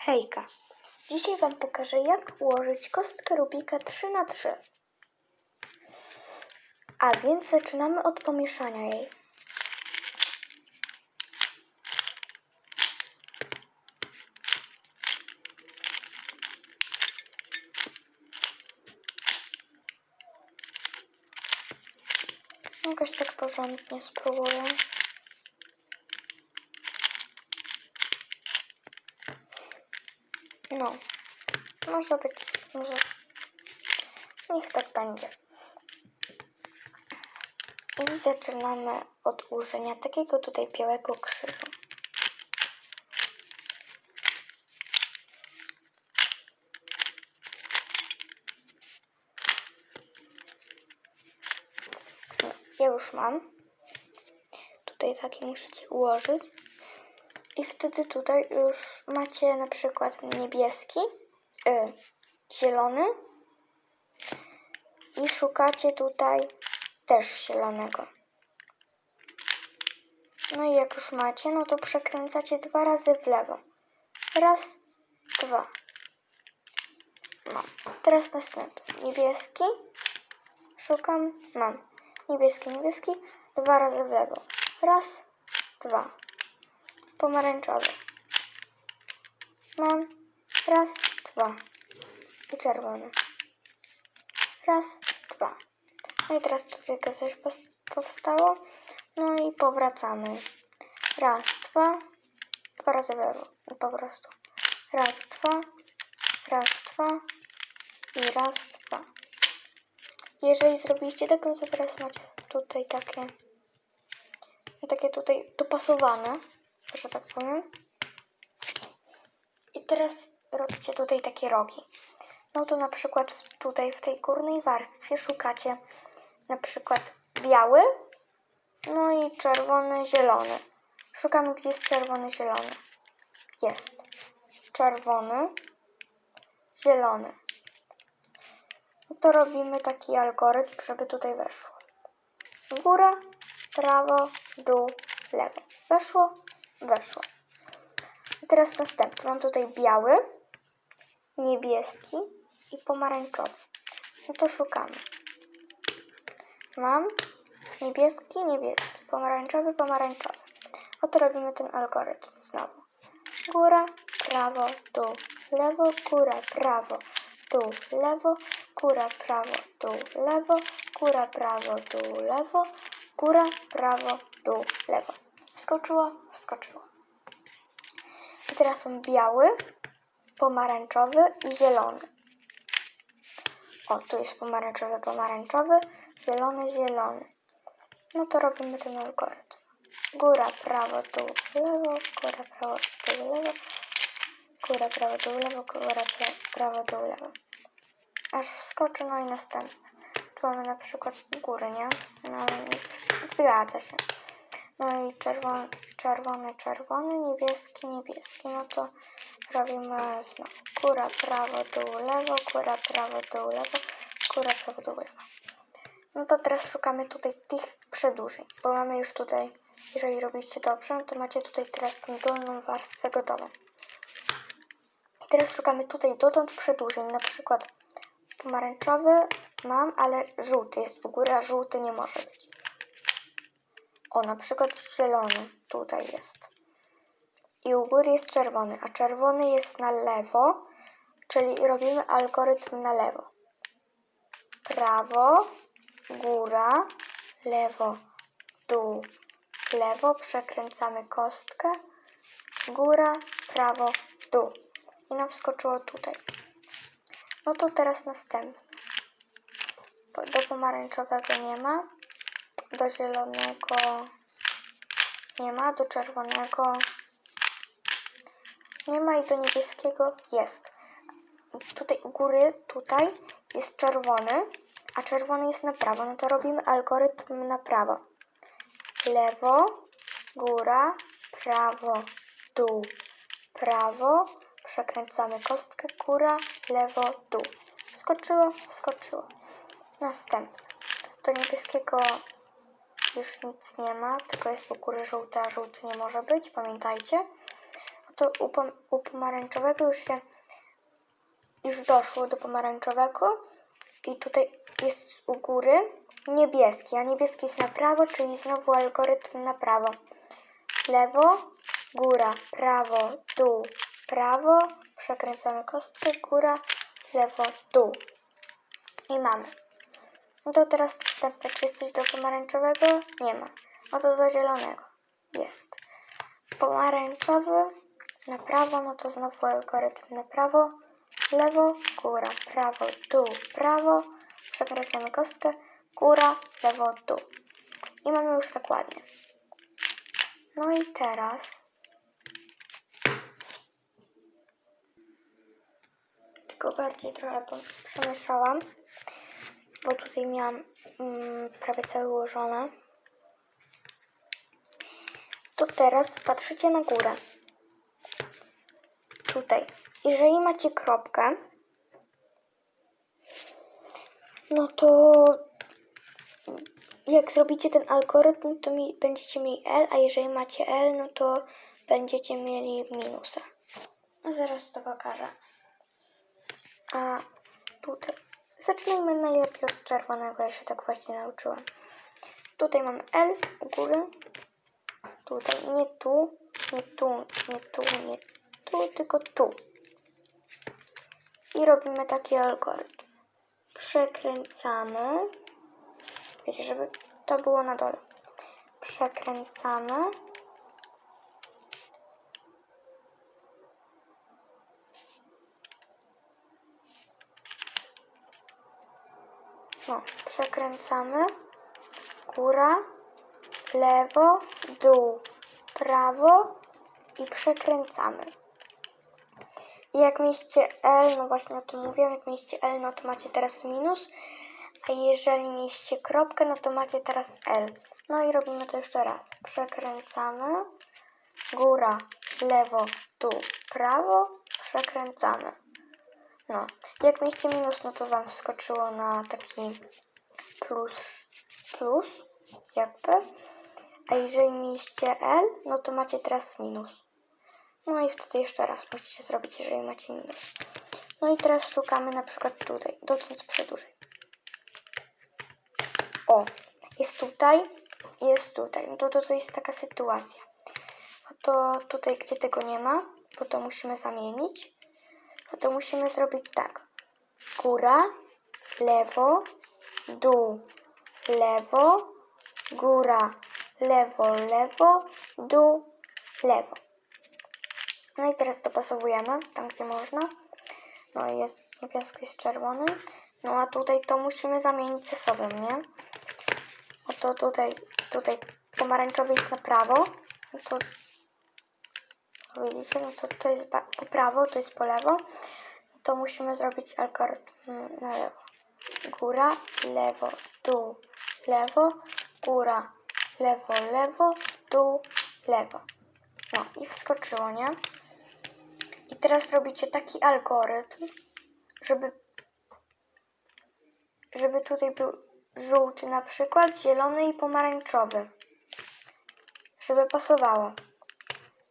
Hejka! Dzisiaj Wam pokażę, jak ułożyć kostkę Rubika 3 na 3 A więc zaczynamy od pomieszania jej. Jakoś tak porządnie spróbuję. No, może być, może. Niech tak będzie. I zaczynamy od ułożenia takiego tutaj białego krzyżu. No, ja już mam. Tutaj taki musicie ułożyć. I wtedy tutaj już macie na przykład niebieski, y, zielony i szukacie tutaj też zielonego. No i jak już macie, no to przekręcacie dwa razy w lewo. Raz, dwa. No, teraz następny. Niebieski. Szukam, mam. Niebieski, niebieski. Dwa razy w lewo. Raz, dwa pomarańczowy. Mam raz, dwa i czerwony. Raz, dwa. No i teraz tutaj coś powstało. No i powracamy. Raz, dwa, dwa razy. I po prostu. Raz, dwa, raz, dwa i raz, dwa. Jeżeli zrobiliście tak, no to teraz macie tutaj takie, takie tutaj dopasowane że tak powiem. I teraz robicie tutaj takie rogi. No to na przykład tutaj w tej górnej warstwie szukacie na przykład biały, no i czerwony, zielony. Szukamy, gdzie jest czerwony, zielony. Jest. Czerwony, zielony. No to robimy taki algorytm, żeby tutaj weszło. Góra, prawo, dół, lewo. Weszło, weszło. I teraz następny. Mam tutaj biały, niebieski i pomarańczowy. No to szukamy. Mam niebieski, niebieski, pomarańczowy, pomarańczowy. Oto robimy ten algorytm znowu. Góra, prawo, dół, lewo, góra, prawo, dół, lewo, góra, prawo, dół, lewo, góra, prawo, dół, lewo, góra, prawo, dół, lewo. Wskoczyło, wskoczyło. I teraz są biały, pomarańczowy i zielony. O, tu jest pomarańczowy, pomarańczowy, zielony, zielony. No to robimy ten algorytm. Góra, prawo, dół, lewo, góra, prawo, dół, lewo, góra, prawo, dół, lewo, góra, pra- prawo, dół, lewo. Aż wskoczy, no i następne. Tu mamy na przykład góry, nie? No, zgadza się. No i czerwony, czerwony, czerwony, niebieski, niebieski. No to robimy znowu góra, prawo, dół, lewo, góra, prawo, dół, lewo, góra, prawo, dół, lewo. No to teraz szukamy tutaj tych przedłużeń, bo mamy już tutaj, jeżeli robiliście dobrze, to macie tutaj teraz tą dolną warstwę gotową. I teraz szukamy tutaj dotąd przedłużeń, na przykład pomarańczowy mam, ale żółty jest u góry, a żółty nie może być. O, na przykład zielony tutaj jest. I u góry jest czerwony, a czerwony jest na lewo, czyli robimy algorytm na lewo. Prawo, góra, lewo, dół, lewo, przekręcamy kostkę, góra, prawo, dół. I nam wskoczyło tutaj. No to teraz następny. Do pomarańczowego nie ma do zielonego nie ma, do czerwonego nie ma i do niebieskiego jest. I tutaj u góry, tutaj jest czerwony, a czerwony jest na prawo. No to robimy algorytm na prawo. Lewo, góra, prawo, dół, prawo, przekręcamy kostkę, góra, lewo, dół. Wskoczyło, wskoczyło. Następne. Do niebieskiego już nic nie ma, tylko jest u góry żółty, a żółty nie może być, pamiętajcie. to u, pom- u pomarańczowego już się już doszło do pomarańczowego i tutaj jest u góry niebieski, a niebieski jest na prawo, czyli znowu algorytm na prawo. Lewo, góra, prawo, dół, prawo, przekręcamy kostkę, góra, lewo, dół. I mamy. No to teraz następne, czy jest coś do pomarańczowego? Nie ma. No to do zielonego. Jest. Pomarańczowy na prawo, no to znowu algorytm na prawo, lewo, góra, prawo, dół, prawo, przekręcamy kostkę, góra, lewo, dół. I mamy już tak ładnie. No i teraz tylko bardziej trochę przemieszałam, tutaj miałam mm, prawie całe ułożone. To teraz patrzycie na górę. Tutaj. Jeżeli macie kropkę, no to jak zrobicie ten algorytm, to mi, będziecie mieli L, a jeżeli macie L, no to będziecie mieli minusa. No zaraz to pokażę. A tutaj. Zacznijmy najlepiej od czerwonego, ja się tak właśnie nauczyłam. Tutaj mamy L u góry. Tutaj, nie tu, nie tu, nie tu, nie tu, tylko tu. I robimy taki algorytm. Przekręcamy. Wiecie, żeby to było na dole. Przekręcamy. No, przekręcamy. Góra, lewo, dół, prawo i przekręcamy. I jak mieliście L, no właśnie o tym mówiłam, jak mieliście L, no to macie teraz minus, a jeżeli mieliście kropkę, no to macie teraz L. No i robimy to jeszcze raz. Przekręcamy. Góra, lewo, dół, prawo. Przekręcamy. No, jak mieliście minus, no to Wam wskoczyło na taki plus, plus, jakby. A jeżeli mieliście L, no to macie teraz minus. No i wtedy jeszcze raz musicie zrobić, jeżeli macie minus. No i teraz szukamy na przykład tutaj, dotąd przedłużej. O, jest tutaj, jest tutaj. No to, to, to jest taka sytuacja. No to tutaj, gdzie tego nie ma, bo to musimy zamienić, no to musimy zrobić tak. Góra, lewo, dół, lewo, góra, lewo, lewo, dół, lewo. No i teraz dopasowujemy tam, gdzie można. No i jest niebieski z czerwonym. No a tutaj to musimy zamienić ze sobą, nie? Oto tutaj, tutaj pomarańczowy jest na prawo. No to widzicie, no to to jest po prawo, to jest po lewo. No to musimy zrobić algorytm na lewo. Góra, lewo, dół, lewo, góra, lewo, lewo, dół, lewo. No i wskoczyło, nie? I teraz robicie taki algorytm, żeby, żeby tutaj był żółty na przykład, zielony i pomarańczowy. Żeby pasowało.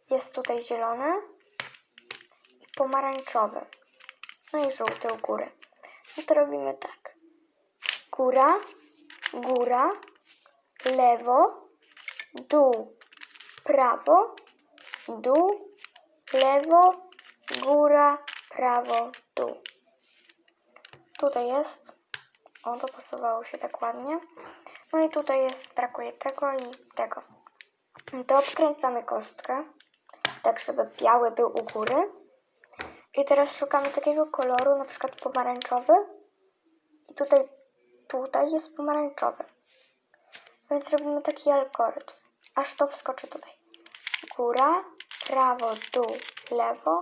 Jest tutaj zielony i pomarańczowy. No i żółty u góry. No to robimy tak. Góra, góra, lewo, dół, prawo, dół, lewo, góra, prawo, dół. Tutaj jest. O, dopasowało się tak ładnie. No i tutaj jest, brakuje tego i tego. To obkręcamy kostkę, tak żeby biały był u góry. I teraz szukamy takiego koloru, na przykład pomarańczowy. I tutaj, tutaj jest pomarańczowy. Więc robimy taki algorytm, aż to wskoczy tutaj. Góra, prawo, dół, lewo,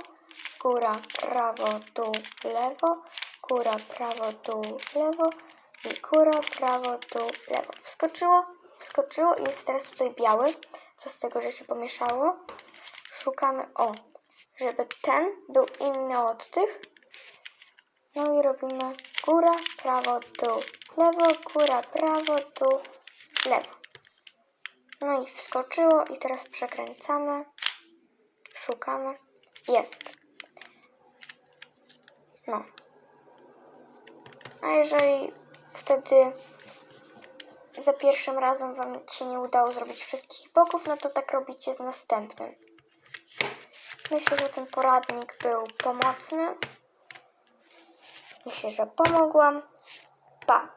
góra, prawo, dół, lewo, góra, prawo, dół, lewo i góra, prawo, dół, lewo. Wskoczyło, wskoczyło i jest teraz tutaj biały. Co z tego, że się pomieszało? szukamy o, żeby ten był inny od tych. No i robimy góra, prawo, dół, lewo, góra, prawo, dół, lewo. No i wskoczyło i teraz przekręcamy, szukamy, jest. No. A jeżeli wtedy za pierwszym razem Wam się nie udało zrobić wszystkich boków, no to tak robicie z następnym. Myślę, że ten poradnik był pomocny. Myślę, że pomogłam. Pa!